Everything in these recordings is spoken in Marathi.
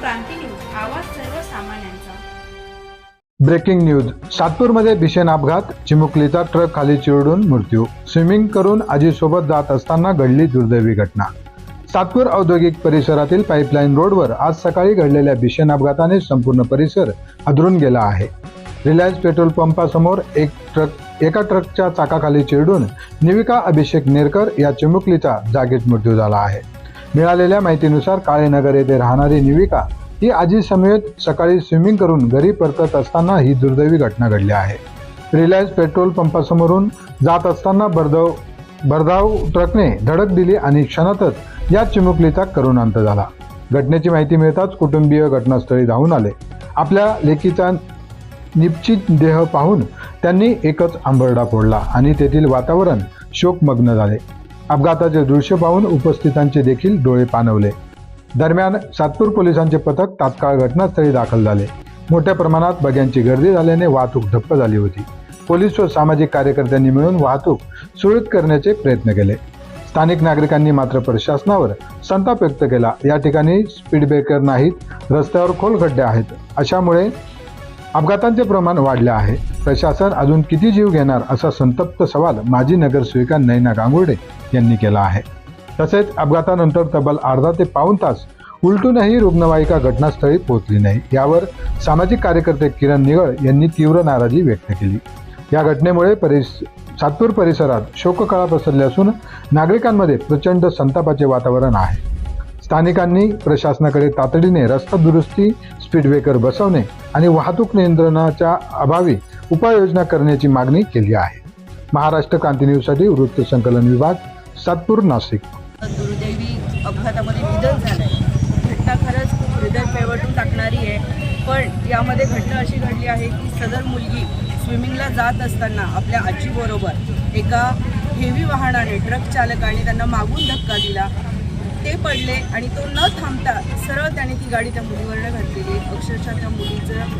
क्रांती न्यूज आवाज सर्वसामान्यांचा. Breaking news. सातपूरमध्ये भीषण अपघात चिमुकलीचा ट्रक खाली चिरडून मृत्यू. स्विमिंग करून आजीसोबत जात असताना घडली दुर्दैवी घटना. सातपूर औद्योगिक परिसरातील पाईपलाईन रोडवर आज सकाळी घडलेल्या भीषण अपघाताने संपूर्ण परिसर हादरून गेला आहे. रिलायन्स पेट्रोल पंपासमोर एक ट्रक एका ट्रकच्या चाकाखाली चिरडून निविका अभिषेक नेरकर या चिमुकलीचा जागीच मृत्यू झाला आहे. मिळालेल्या माहितीनुसार काळेनगर येथे राहणारी निविका ही आजी समेत सकाळी स्विमिंग करून घरी परतत असताना ही दुर्दैवी घटना घडली आहे. रिलायन्स पेट्रोल पंपासमोरून जात असताना भरधाव भरधाव ट्रकने धडक दिली आणि क्षणातच या चिमुकलीचा करुण अंत झाला. घटनेची माहिती मिळताच कुटुंबीय घटनास्थळी धावून आले. आपल्या लेकीचा निश्चित देह पाहून त्यांनी एकच आंबरडा फोडला आणि तेथील वातावरण शोकमग्न झाले. अपघाताचे दृश्य पाहून उपस्थितांचे देखील डोळे पाणवले दरम्यान सातपूर पोलिसांचे पथक तात्काळ घटनास्थळी दाखल झाले. मोठ्या प्रमाणात बग्यांची गर्दी झाल्याने वाहतूक ठप्प झाली होती. पोलीस व सामाजिक कार्यकर्त्यांनी मिळून वाहतूक सुरळीत करण्याचे प्रयत्न केले. स्थानिक नागरिकांनी मात्र प्रशासनावर संताप व्यक्त केला. या ठिकाणी स्पीड ब्रेकर नाहीत रस्त्यावर खोल खड्डे आहेत. अशामुळे अपघातांचे प्रमाण वाढले आहे. प्रशासन अजून किती जीव घेणार असा संतप्त सवाल माजी नगरसेविका नैना गांगुर्डे यांनी केला आहे. तसेच अपघातानंतर तब्बल अर्धा ते पाऊण तास उलटूनही रुग्णवाहिका घटनास्थळी पोहोचली नाही. यावर सामाजिक कार्यकर्ते किरण निगळ यांनी तीव्र नाराजी व्यक्त केली. या घटनेमुळे परिस सातपूर परिसरात शोककळा पसरली असून नागरिकांमध्ये प्रचंड संतापाचे वातावरण आहे. स्थानिकांनी प्रशासनाकडे तातडीने रस्ता दुरुस्ती स्पीड ब्रेकर बसवणे आणि वाहतूक नियंत्रणाच्या अभावी उपाययोजना करण्याची मागणी केली आहे. महाराष्ट्र क्रांती न्यूजसाठी वृत्त संकलन विभाग सातपूर नाशिक. दुर्दैवी अपघातामध्ये निधन झालं घटना खरंच खूप हृदय पेवटून टाकणारी आहे. पण यामध्ये घटना अशी घडली आहे की सदर मुलगी स्विमिंगला जात असताना आपल्या आजीबरोबर एका हेवी वाहनाने ट्रक चालकाने त्यांना मागून धक्का दिला. ते पडले आणि तो न थांबता सरळ त्याने ती गाडी त्या मुलीवरनं घातलेली अक्षरशः त्या मुलीचं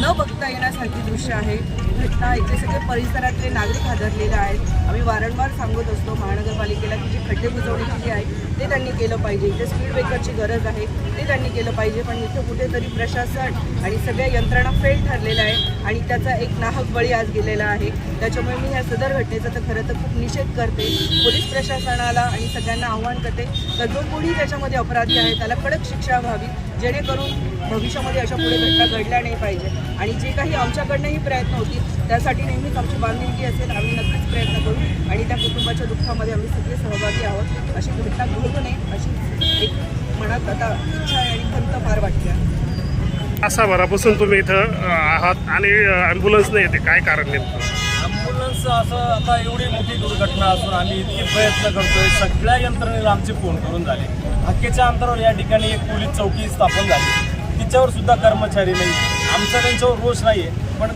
न बघता येण्यासारखी दृश्य आहे. घटना इथे सगळे परिसरातले नागरिक हादरलेले आहेत. आम्ही वारंवार सांगत असतो महानगरपालिकेला की जी खड्डे बुजवणी केली आहे ते त्यांनी केलं पाहिजे. इथे स्पीड ब्रेकरची गरज आहे. ते त्यांनी केलं पाहिजे. पण इथे कुठेतरी प्रशासन आणि सगळ्या यंत्रणा फेल ठरलेल्या आहे आणि त्याचा एक नाहक बळी आज गेलेला आहे. त्याच्यामुळे मी ह्या सदर घटनेचा तर खरं तर खूप निषेध करते. पोलीस प्रशासनाला आणि सगळ्यांना आव्हान करते. तर जो कोणी त्याच्यामध्ये अपराधी आहे त्याला कडक शिक्षा व्हावी. जेणेकरून भविष्यामध्ये अशा पुढे घटना घडल्या नाही पाहिजे. आणि जे काही आमच्याकडनंही प्रयत्न होतील त्यासाठी नेहमीच आमची बांधिलकी असेल. आम्ही नक्कीच प्रयत्न करू आणि त्या कुटुंबाच्या दुःखामध्ये आम्ही सगळे सहभागी आहोत. अशी घटना घडू नये अशी एक मनात आता इच्छा आहे आणि खंत फार वाटते. आहे. तासाभरापासून तुम्ही इथं आहात आणि ॲम्ब्युलन्स नाही येते. काय कारण नेमकं? ॲम्ब्युलन्स असं आता एवढी मोठी दुर्घटना असून आम्ही इतके प्रयत्न करतोय. सगळ्या यंत्रणेला आमचे फोन करून झाले. हक्केच्या अंतरावर या ठिकाणी एक पोलीस चौकी स्थापन झाली. तिच्यावर सुद्धा कर्मचारी नाही. आमचा त्यांच्यावर रोष नाही आहे पण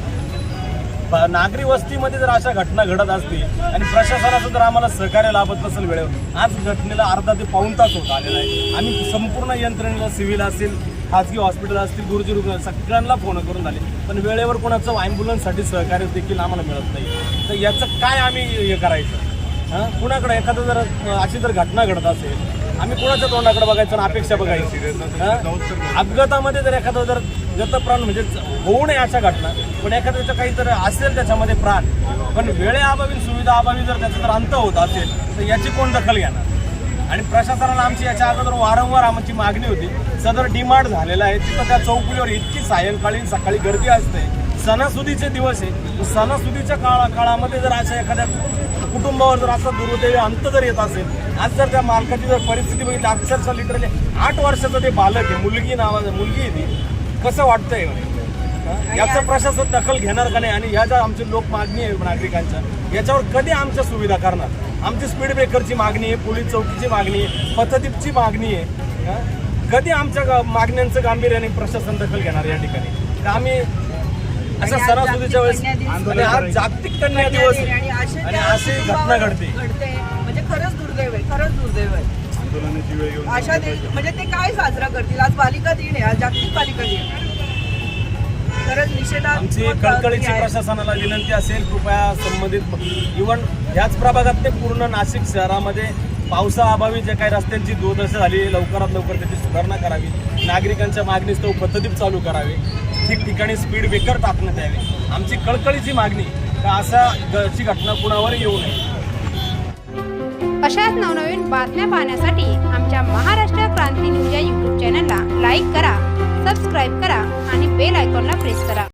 नागरी वस्तीमध्ये जर अशा घटना घडत असतील आणि प्रशासनाचं जर आम्हाला सहकार्य लाभत नसेल वेळेवर आज घटनेला अर्धा ते पाऊण तास होत आलेला आहे. आम्ही संपूर्ण यंत्रणेला सिव्हिल असेल खाजगी हॉस्पिटल असतील गुरुजी रुग्ण सगळ्यांना फोन करून झाले. पण वेळेवर कोणाचं ॲम्ब्युलन्ससाठी सहकार्य देखील आम्हाला मिळत नाही. तर याचं काय आम्ही हे करायचं? हां? कुणाकडे? एखादं जर अशी जर घटना घडत असेल आम्ही कोणाच्या तोंडाकडे बघायचं आणि अपेक्षा बघायची. अपघातामध्ये जर एखादं जर गतप्राण म्हणजे होऊ नये अशा घटना पण एखाद्याचं काही तर असेल त्याच्यामध्ये प्राण पण वेळेअभावी सुविधा अभावी जर त्याचा जर अंत होत असेल तर याची कोण दखल घेणार? आणि प्रशासनाला आमची याच्या अगोदर वारंवार आमची मागणी होती. सदर डिमांड झालेला आहे. तिथं त्या चौकुलीवर इतकी सायंकाळी सकाळी गर्दी असते. सणासुदीचे दिवस आहे. सणासुदीच्या काळा काळामध्ये जर अशा एखाद्या कुटुंबावर जर असा दुर्दैवी अंत जर येत असेल आज जर त्या मालकाची जर परिस्थिती बघितली अक्षरशः लिटरली आठ वर्षाचं ते बालक आहे मुलगी नावाचं मुलगी आहे ती. कसं वाटतंय? याचं प्रशासन दखल घेणार का नाही? आणि ह्या ज्या आमची लोक मागणी आहे नागरिकांच्या याच्यावर कधी आमच्या सुविधा करणार? आमची स्पीड ब्रेकरची मागणी आहे पोलीस चौकीची मागणी आहे पथदीपची मागणी आहे. कधी आमच्या मागण्यांचं गांभीर्याने प्रशासन दखल घेणार या ठिकाणी? तर आम्ही अशा आज सणासुदीच्या वेळेस आणि आज जागतिक कन्या दिवस आहे. आणि अशी त्या अशी घटना घडते. घडते. म्हणजे खरंच दुर्दैव आहे खरंच दुर्दैव आहे. अशा दे म्हणजे ते काय साजरा करतील? आज बालिका दिन आहे आज जागतिक बालिका दिन आहे. खरंच निषेधात आमची कळकळीची प्रशासनाला विनंती असेल कृपया संबंधित इवन ह्याच प्रभागात ते पूर्ण नाशिक शहरामध्ये पावसाअभावी जे काही रस्त्यांची दुर्दशा झाली लवकरात लवकर त्याची सुधारणा करावी. नागरिकांच्या मागणीस्तव पद्धतीत चालू करावे. ठिकठिकाणी स्पीड ब्रेकर टाकण्यात यावे. आमची कळकळीची मागणी का असा ची घटना कुणावर येऊ नये. अशाच नवनवीन बातम्या पाहण्यासाठी आमच्या महाराष्ट्र क्रांती न्यूज या यूट्यूब चॅनलला लाईक करा सबस्क्राईब करा आणि बेल आयकॉनला प्रेस करा.